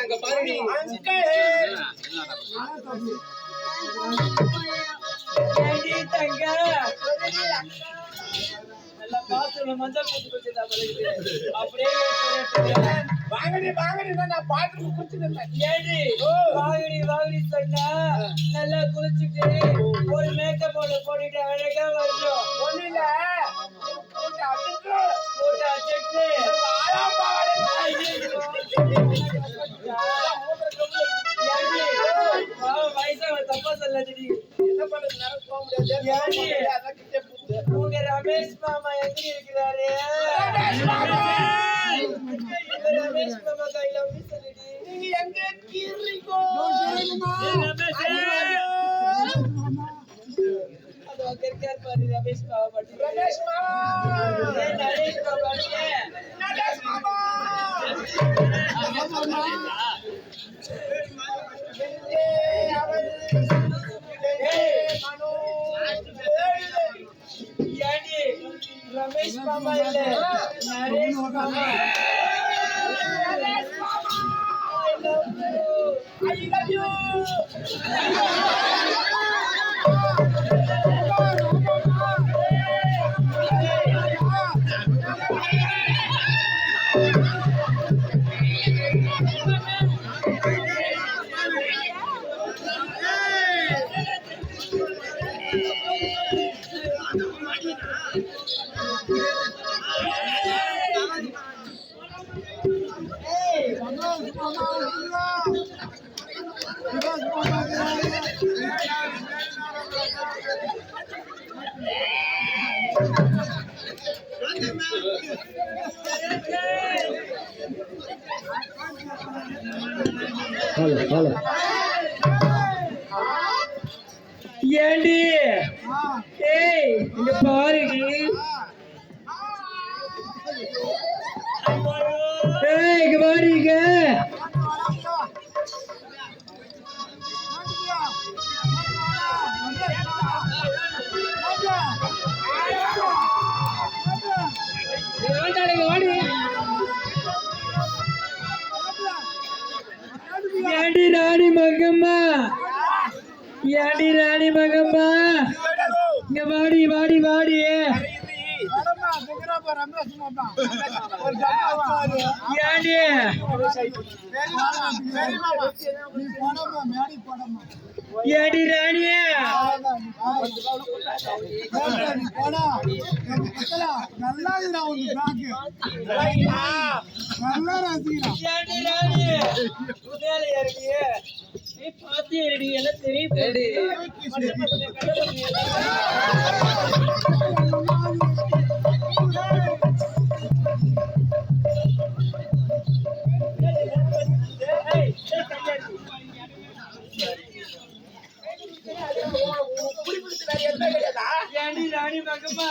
அங்க பாருடி. தங்க? வாங்கடி, வாங்கடி, நான் குளிச்சுட்டு வாங்கடி வாங்கடி சொன்னா நல்லா குளிச்சுட்டு ஒரு மேக்கப் போட்டு போட்டுட்டு அழகா வரணும் ஒண்ணு இல்ல. உங்க ரமேஷ் மாமா எங்க இருக்கிறாரு ரமேஷ் மாமா! இந்த ரமேஷ் மாமா கையில வந்து சொல்லுடி நீங்க எங்க இருக்கீங்கோ? அது அங்க இருக்காரு பாரு ரமேஷ் மாமா மட்டும் ரமேஷ் மாமா! ஏய், நரேஷ் மாமா இல்லையே. ரமேஷ் மாமா! రమేష్ బాబాయ్ నరేష్ బాబాయ్ you. ஏண்டி? ஏய் இங்க பாருடி ஏய். இங்க பாருங்க மகம்மா இங்க வாடி வாடி வாடி. ஏண்டி ஏண்டி ராணிய மேல ஏறியே நீ எல்லாம் தெரியும் ஏண்டி ராணி மகம்மா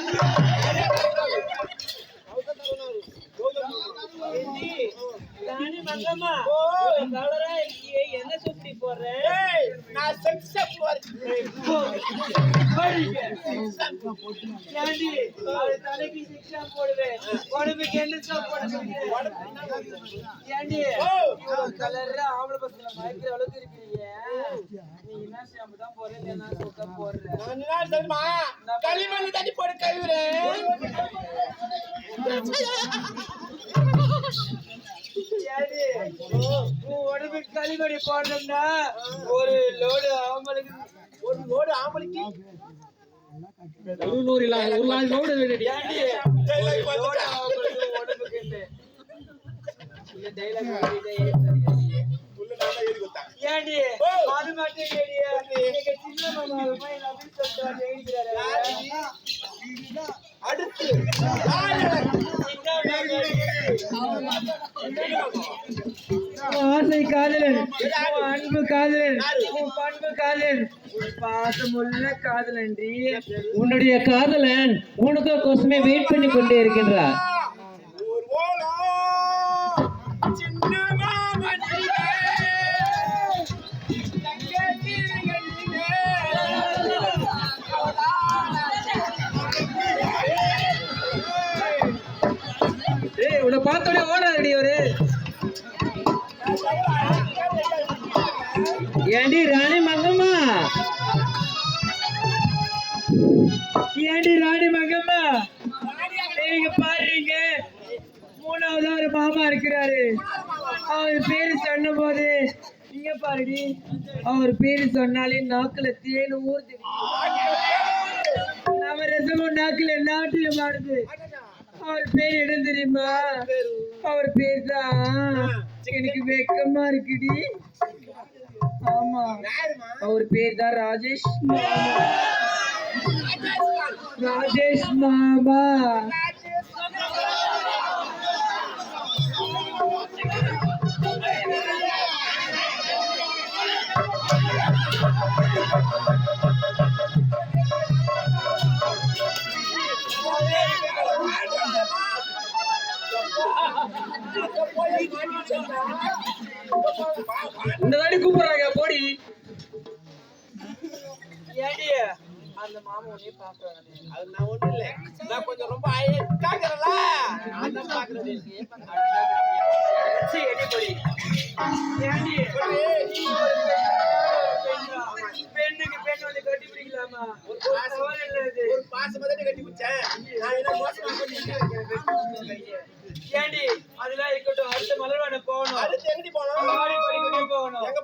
ஏண்டி, அவரு தலைக்கு சிக்ஷா போடுவேன். உடம்புக்கு என்ன கொடுக்கிறேன்? ஏண்டி, ஆ ஆம்பளை பசங்களை மயக்கிற அளவுக்கு இருக்கிறீங்க. நீ என்ன shampoo தான் போடுற, இல்ல என்ன soap தான் போடுற? நான் என்ன தெரியுமா களிமண் தண்ணி போட்டு கழுவுறேன் உடம்புக்கு களிமணி போடணும்னா ஒரு லோடு ஆம்பளுக்கு ஒரு லோடு ஆம்பளைக்கு ஒரு நூறு இல்ல ஒரு லோடு. அது மட்டும் சின்ன சொல்லிட்டு எழுதிக்கிறாரு. அடுத்து. ஆசை காதலன் அன்பு காதலன் பண்பு காதலன் உன் பாசமுள்ள காதலன்றி. உன்னுடைய காதலன் உனக்கு கோசமே வெயிட் பண்ணி கொண்டே இருக்கின்றார். பார்த்தோடனே ஓடாதடி ஒரு ஏண்டி ராணி மங்கம்மா ஏண்டி ராணி மங்கம்மா நீங்க பாருங்க. மூணாவது ஒரு மாமா இருக்கிறாரு. அவர் பேரு சொன்ன போது நீங்க பாருடி. அவர் பேரு சொன்னாலே நாக்குல தேன் ஊறுது. நம்ம ரசமும் நாக்குல நாட்டியம் ஆடுது. அவர் பேர் என்ன தெரியுமா அவர் பேர் தான் எனக்கு வெக்கமா இருக்குடி ஆமா அவர் பேர் தான் ராஜேஷ் மாமா ராஜேஷ் மாமா இந்த தாடி கூப்பிடுறாங்க போடி. ஏடி அந்த மாமா உன்னைய பாக்குறாங்க அது நான் ஒண்ணும் இல்ல. நான் கொஞ்சம் ரொம்ப அழகாகிறல அதான் பாக்குறது சரி எடி போடி. ஏடி பெண்ணுக்கு பெண் வந்து கட்டி பிடிக்கலாமா? ஒரு சவால் இல்ல மாசமா தானே கட்டி குடிச்சேன் நான் என்ன அதெல்லாம் இருக்கட்டும். அடுத்த மலர்வான போகணும். அடுத்து எங்கடி போகணும்? போகணும். எங்க